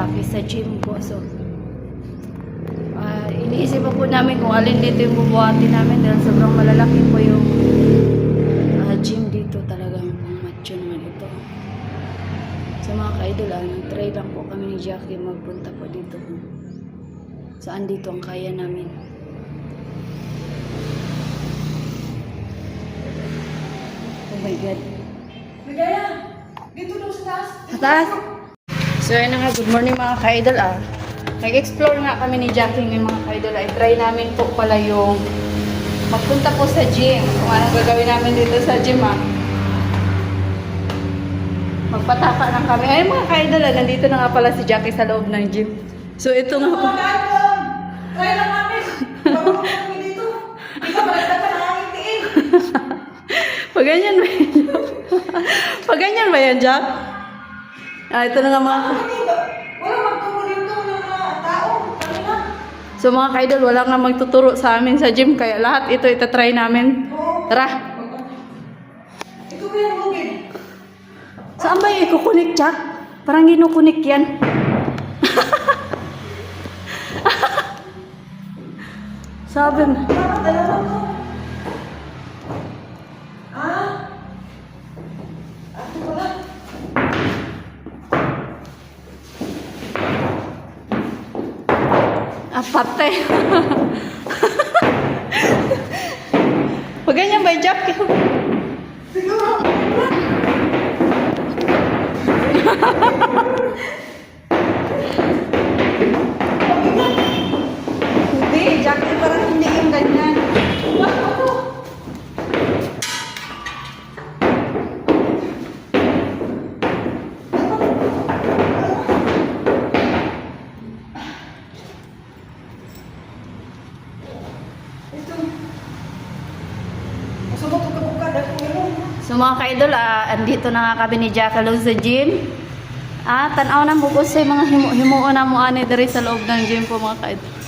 Jackie sa gym ko. So, ah, iniisip po namin kung alin dito yung bubuhati namin dahil sobrang malalaki po yung ah, gym dito talagang macho naman ito. Sa mga ka-idol, ah, nag-try lang po kami ni Jackie magpunta po dito. Saan dito ang kaya namin. Oh my God. Ligaya! Dito daw sa taas. Sa taas. So, yun na nga. Good morning mga ka-idol ah. Nag-explore nga kami ni Jackie ng mga ka-idol ah. I-try namin po pala yung magpunta po sa gym. Kung anong gagawin namin dito sa gym ah. Magpataka lang kami. Ay mga ka-idol ah. Nandito na nga pala si Jackie sa loob ng gym. So, ito nga po. Try lang namin! Kami dito. Hindi ka malagdag ka ng aking tiin. Pag ganyan ba yan? Pag ganyan ba yan, Jack? Ah, ito na nga mga... Hindi ba? Wala magturo dito ng mga tao. Kami na. So mga ka-idol, wala nga magtuturo sa amin sa gym. Kaya lahat ito itatry namin. Tara! Ito ba yan, Bukid? Saan ba yung ikukunik, Jack? Parang ginukunik yan. Sabi mo. Bakit dalawa to? Ah? Ito pala. Ah, patay. Pag ganyan ba, Jack? Siguro. Hindi, Jack, parang hindi yung ganyan. Ito. Masabot ka bukad. Ako meron. So mga ka-idol, ah, andito na nga kami ni Jackalow sa gym. Ah, tanaw na mo po sa mga himo himuon na mo ani diri sa loob ng gym po mga ka-idol.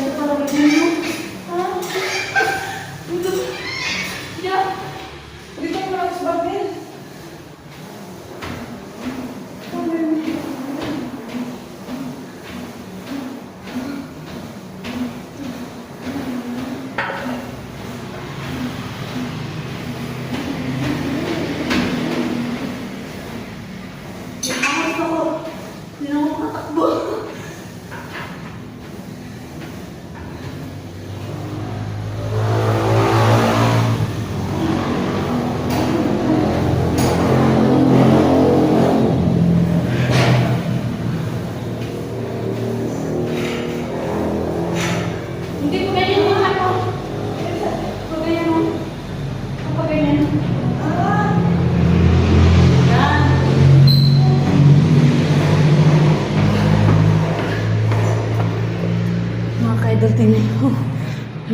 para todo mundo.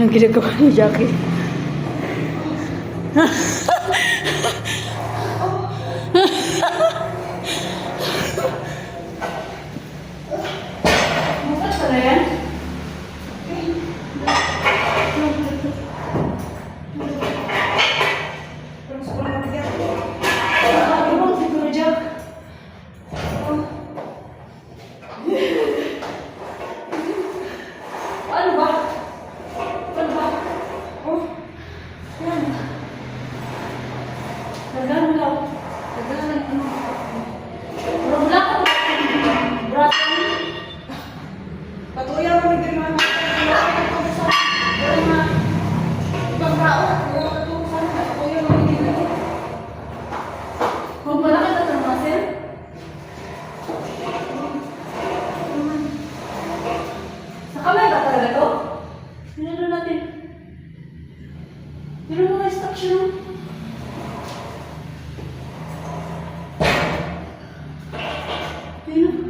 Anong ginagawa ni Jackie? Bukas pala yan? Parang sobrang mabigat. Ano bang siguro, Jack? Ano ba? Ano ba? Oh, yan. Nagano daw. Nagano ano? Pero wala ka ba? Braso mo? Patuloy ako din mga Ibang tao. Kung wala ka tatangasin, sa kamay ba talaga to? Pinano natin. Pero mga instruction. Pino. Ah.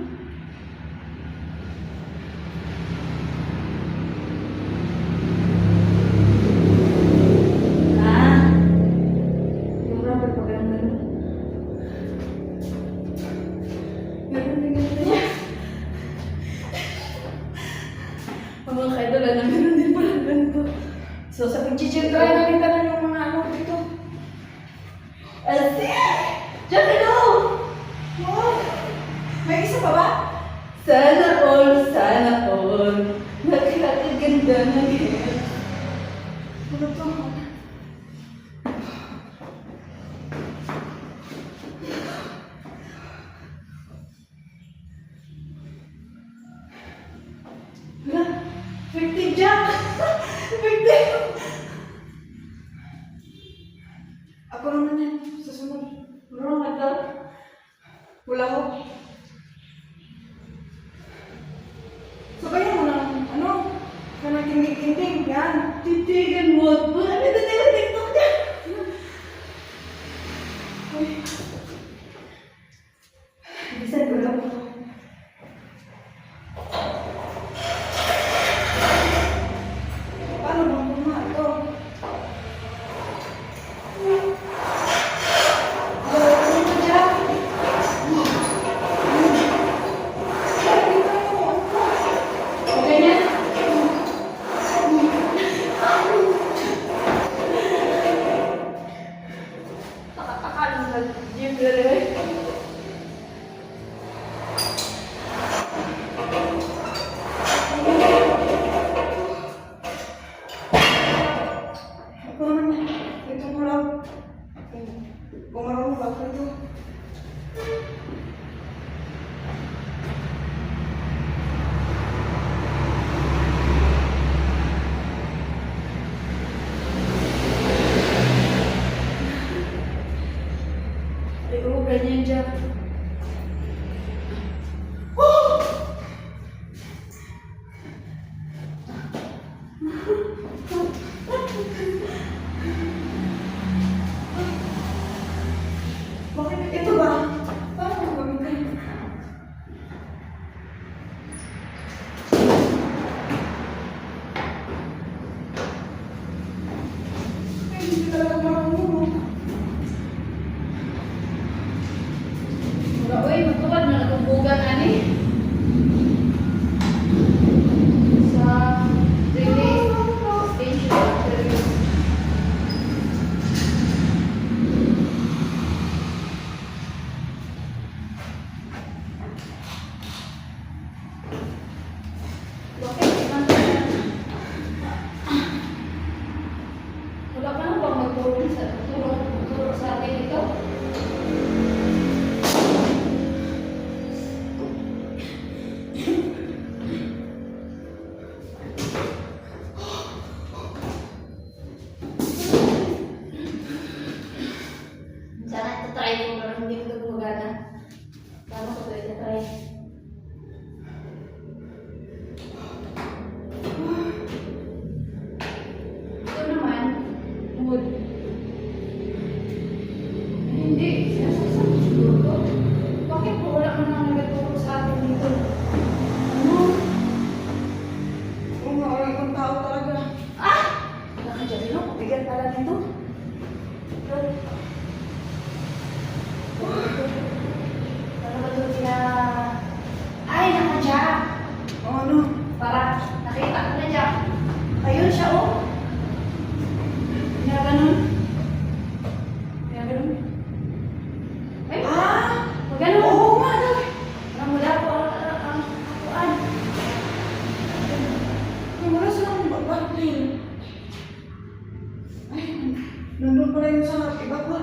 Nandun pala yung sa iba ko.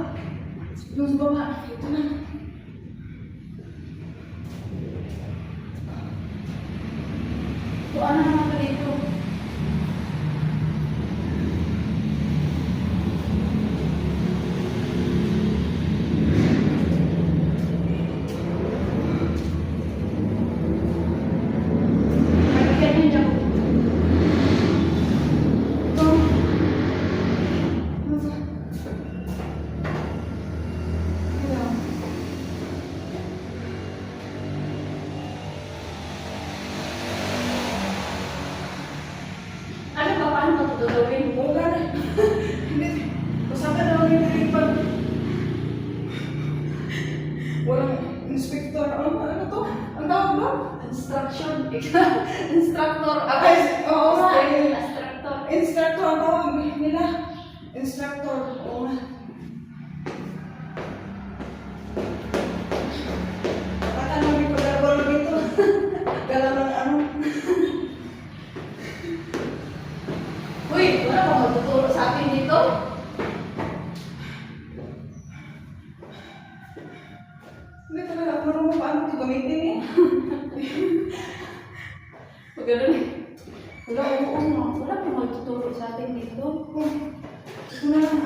Yung sa baba. Ito na. Kuha na naman instruction, instructor, abay, oo nga, instructor, instructor ang tawag nila, instructor, oo. Ganun. Wala, oo, oo. Wala pa magtuturo sa atin dito. Ito na lang.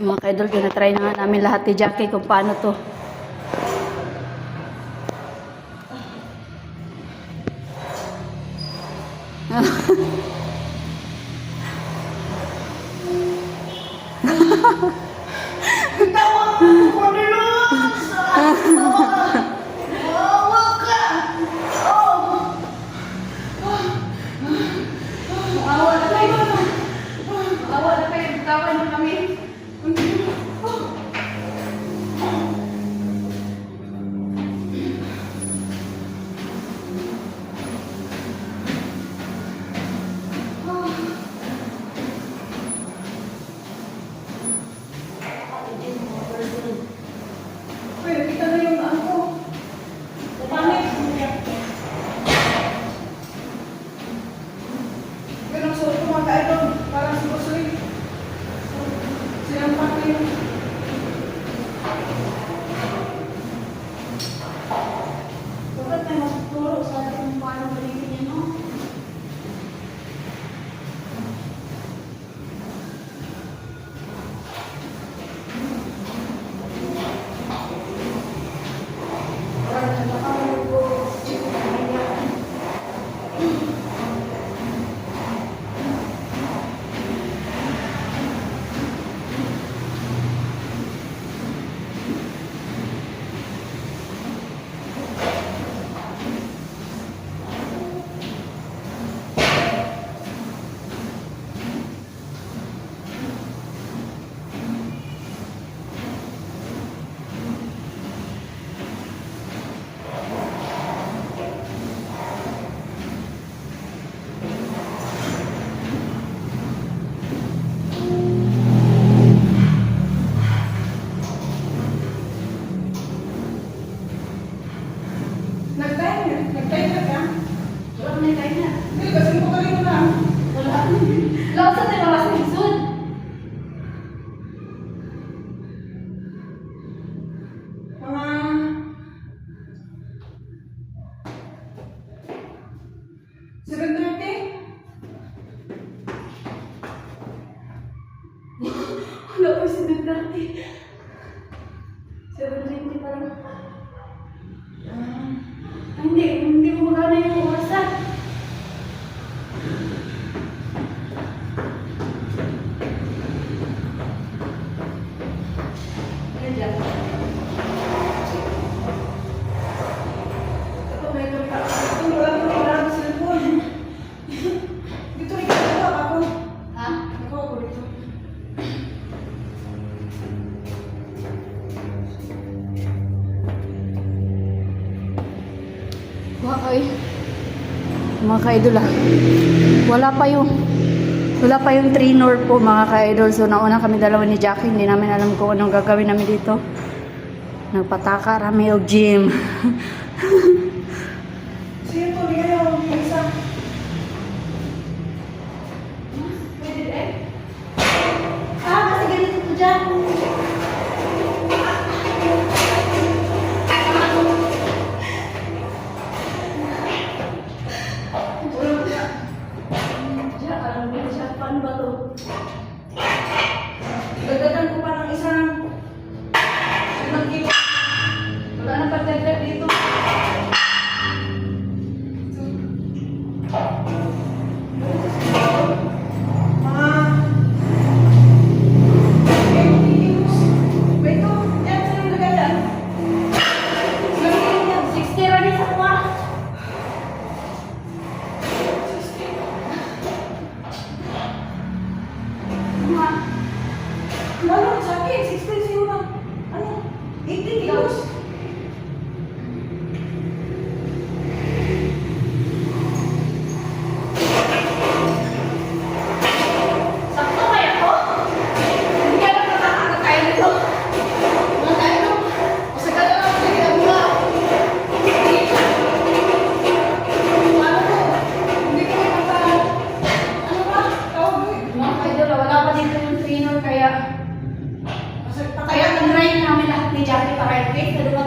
mga kaidol, tinatry na nga namin lahat ni Jackie kung paano to kaidol ah. Wala pa yung wala pa yung trainer po mga kaidol. So nauna kami dalawa ni Jackie, hindi namin alam kung anong gagawin namin dito. Nagpataka, Ramel Gym. Private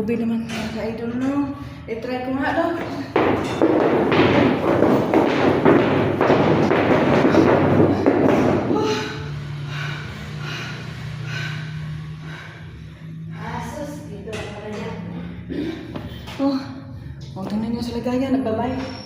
bubili man I don't know. I-try ko nga daw. Oh, huwag tingnan niyo sa lagayan. Nagbabayad.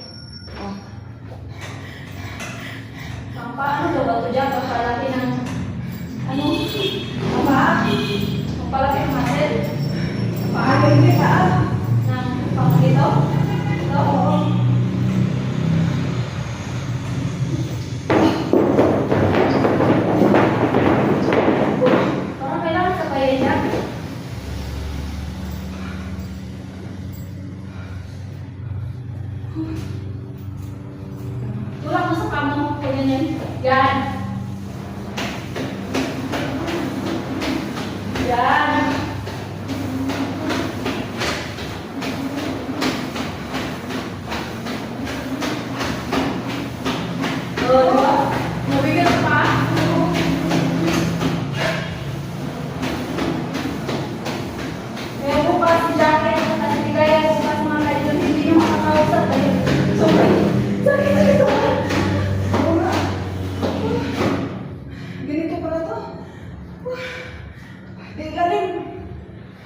Eh, Bigla rin.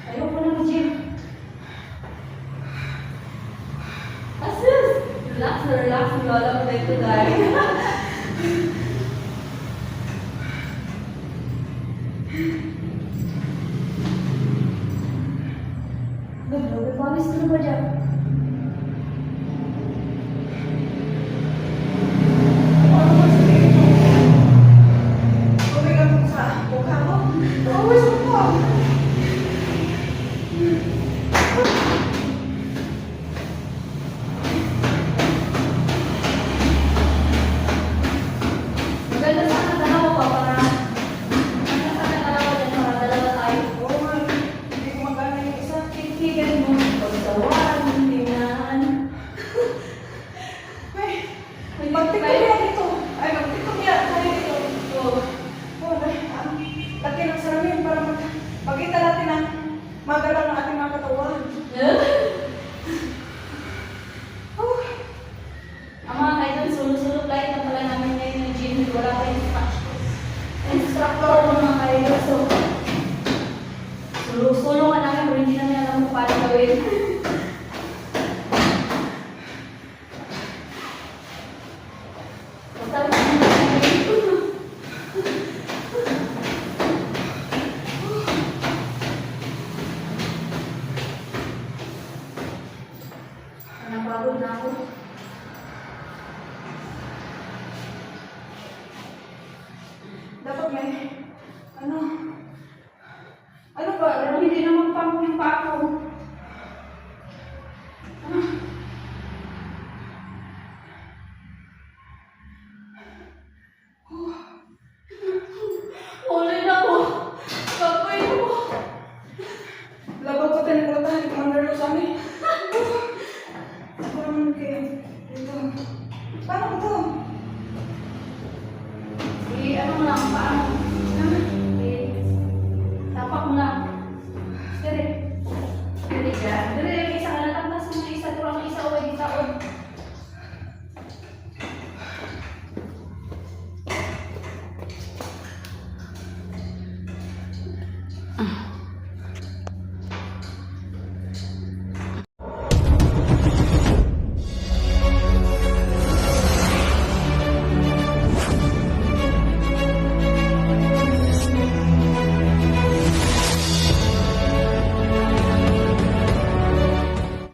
Ayoko na mag-gym. Asus! Relax na relax. Lola ko tayo tayo. Bigla, may promise ka na ba dyan? 不动了不动